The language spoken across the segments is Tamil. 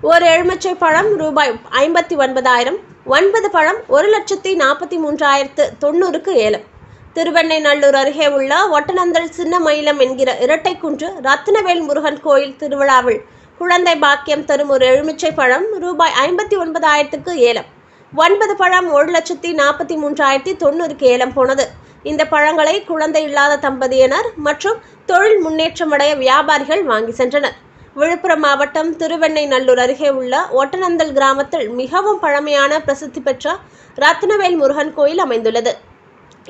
ஒரு எலுமிச்சை பழம் ரூபாய் ஐம்பத்தி ஒன்பதாயிரம் ஒன்பது பழம் ஒரு லட்சத்தி நாற்பத்தி மூன்றாயிரத்து தொண்ணூறுக்கு ஏலம். திருவெண்ணைநல்லூர் அருகே உள்ள ஒட்டநந்தல் சின்ன மயிலம் என்கிற இரட்டைக்குன்று ரத்னவேல் முருகன் கோயில் திருவிழாவில் குழந்தை பாக்கியம் தரும் ஒரு எலுமிச்சை பழம் ரூபாய் ஐம்பத்தி ஒன்பதாயிரத்துக்கு ஏலம். ஒன்பது பழம் ஒரு லட்சத்தி நாற்பத்தி மூன்றாயிரத்தி தொண்ணூறுக்கு ஏலம் போனது. இந்த பழங்களை குழந்தை இல்லாத தம்பதியினர் மற்றும் தொழில் முன்னேற்றமடைய வியாபாரிகள் வாங்கி சென்றனர். விழுப்புரம் மாவட்டம் திருவெண்ணைநல்லூர் அருகே உள்ள ஒட்டநந்தல் கிராமத்தில் மிகவும் பழமையான பிரசித்தி பெற்ற ரத்னவேல் முருகன் கோயில் அமைந்துள்ளது.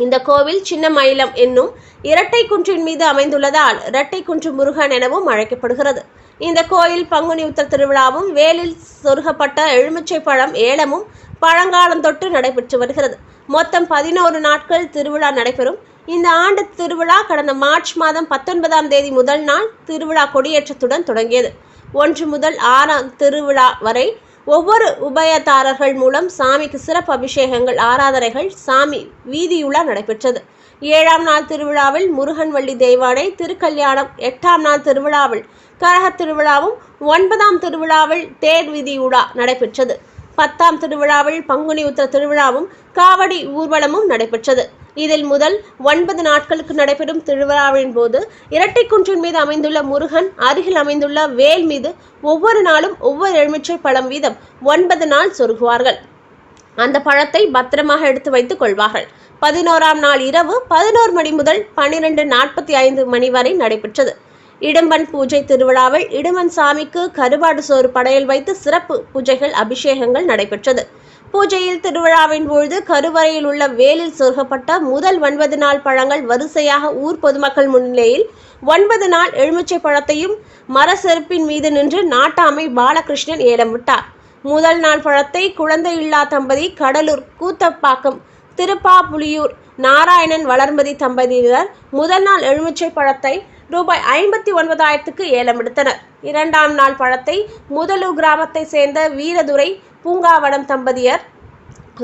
இந்த கோவில் சின்ன மயிலம் என்னும் இரட்டை குன்றின் மீது அமைந்துள்ளதால் இரட்டை குன்று முருகன் எனவும் அழைக்கப்படுகிறது. இந்த கோயில் பங்குனி உத்தர் திருவிழாவும் வேலில் சொருகப்பட்ட எலுமிச்சை பழம் ஏலமும் பழங்காலம் தொட்டு நடைபெற்று வருகிறது. மொத்தம் பதினோரு நாட்கள் திருவிழா நடைபெறும். இந்த ஆண்டு திருவிழா கடந்த மார்ச் மாதம் பத்தொன்பதாம் தேதி முதல் நாள் திருவிழா கொடியேற்றத்துடன் தொடங்கியது. ஒன்று முதல் ஆறாம் திருவிழா வரை ஒவ்வொரு உபயதாரர்கள் மூலம் சாமிக்கு சிறப்பு அபிஷேகங்கள் ஆராதனைகள் சாமி வீதியுலா நடைபெற்றது. ஏழாம் நாள் திருவிழாவில் முருகன்வள்ளி தெய்வானை திருக்கல்யாணம் எட்டாம் நாள் திருவிழாவில் கரகத் திருவிழாவும் ஒன்பதாம் திருவிழாவில் தேர் வீதியுலா நடைபெற்றது. பத்தாம் திருவிழாவில் பங்குனி உத்திர திருவிழாவும் காவடி ஊர்வலமும் நடைபெற்றது. இதில் முதல் ஒன்பது நாட்களுக்கு நடைபெறும் திருவிழாவின் போது இரட்டைக்குன்றின் மீது அமைந்துள்ள முருகன் அருகில் அமைந்துள்ள வேல் மீது ஒவ்வொரு நாளும் ஒவ்வொரு எலுமிச்சை பழம் வீதம் ஒன்பது நாள் சொருகுவார்கள். அந்த பழத்தை பத்திரமாக எடுத்து வைத்துக் கொள்வார்கள். பதினோராம் நாள் இரவு பதினோரு மணி முதல் பன்னிரண்டு நாற்பத்தி ஐந்து மணி வரை நடைபெற்றது. இடும்பன் பூஜை திருவிழாவில் இடும்பன் சாமிக்கு கருவாடு சோறு படையல் வைத்து சிறப்பு பூஜைகள் அபிஷேகங்கள் நடைபெற்றது. பூஜையில் திருவிழாவின் பொழுது கருவறையில் உள்ள வேலில் சொருகப்பட்ட முதல் ஒன்பது நாள் பழங்கள் வரிசையாக ஊர் பொதுமக்கள் முன்னிலையில் ஒன்பது நாள் எலுமிச்சை பழத்தையும் மர செருப்பின் மீது நின்று நாட்டாமை பாலகிருஷ்ணன் ஏலமிட்டார் முதல் நாள் பழத்தை குழந்தை இல்லா தம்பதி கடலூர் கூத்தப்பாக்கம் திருப்பாப்புலியூர் நாராயணன் வளர்மதி தம்பதியினர் முதல் நாள் எலுமிச்சை பழத்தை ரூபாய் ஐம்பத்தி ஒன்பதாயிரத்துக்கு ஏலம் எடுத்தனர். இரண்டாம் நாள் பழத்தை முதலூர் கிராமத்தை சேர்ந்த வீரதுரை பூங்காவனம் தம்பதியர்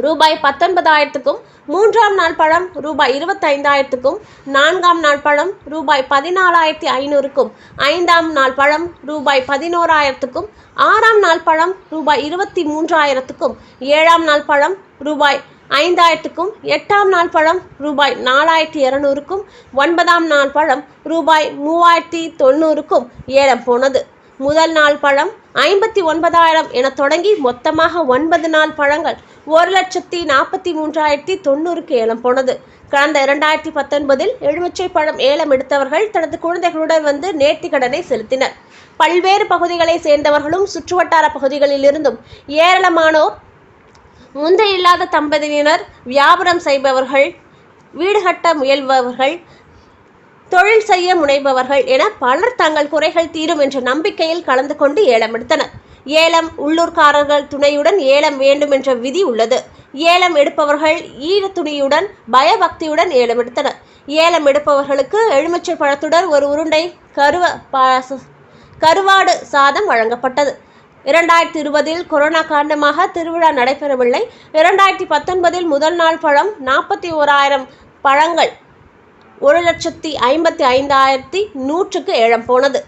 ரூபாய் பத்தொன்பதாயிரத்துக்கும் மூன்றாம் நாள் பழம் ரூபாய் இருபத்தைந்தாயிரத்துக்கும் நான்காம் நாள் பழம் ரூபாய் பதினாலாயிரத்தி ஐநூறுக்கும் ஐந்தாம் நாள் பழம் ரூபாய் பதினோராயிரத்துக்கும் ஆறாம் நாள் பழம் ரூபாய் இருபத்தி மூன்றாயிரத்துக்கும் ஏழாம் நாள் பழம் ரூபாய் ஐந்தாயிரத்துக்கும் எட்டாம் நாள் பழம் ரூபாய் நாலாயிரத்தி இரநூறுக்கும் ஒன்பதாம் நாள் பழம் ரூபாய் மூவாயிரத்தி தொண்ணூறுக்கும் ஏலம் போனது. முதல் நாள் பழம் ஐம்பத்தி ஒன்பதாயிரம் என தொடங்கி மொத்தமாக ஒன்பது நாள் பழங்கள் ஒரு லட்சத்தி நாற்பத்தி மூன்றாயிரத்தி தொண்ணூறுக்கு ஏலம் போனது. கடந்த இரண்டாயிரத்தி பத்தொன்பதில் எலுமிச்சை பழம் ஏலம் எடுத்தவர்கள் தனது குழந்தைகளுடன் வந்து நேர்த்தி கடனை செலுத்தினர். பல்வேறு பகுதிகளை சேர்ந்தவர்களும் சுற்றுவட்டார பகுதிகளிலிருந்தும் ஏராளமானோர் முந்தை இல்லாத தம்பதியினர் வியாபாரம் செய்பவர்கள் வீடு கட்ட முயல்பவர்கள் தொழில் செய்ய முனைபவர்கள் என பலர் தங்கள் குறைகள் தீரும் என்ற நம்பிக்கையில் கலந்து கொண்டு ஏலம் எடுத்தனர். ஏலம் உள்ளூர்காரர்கள் துணையுடன் ஏலம் வேண்டும் என்ற விதி உள்ளது. ஏலம் எடுப்பவர்கள் ஈர துணியுடன் பயபக்தியுடன் ஏலம் எடுத்தனர். ஏலம் எடுப்பவர்களுக்கு எலுமிச்சை பழத்துடன் ஒரு உருண்டை கருவ கருவாடு சாதம் வழங்கப்பட்டது. இரண்டாயிரத்தி இருபதில் கொரோனா காரணமாக திருவிழா நடைபெறவில்லை. இரண்டாயிரத்தி பத்தொன்பதில் முதல் நாள் பழம் நாற்பத்தி ஓராயிரம் பழங்கள் ஒரு லட்சத்தி ஐம்பத்தி ஐந்தாயிரத்தி நூற்றுக்கு ஏலம் போனது.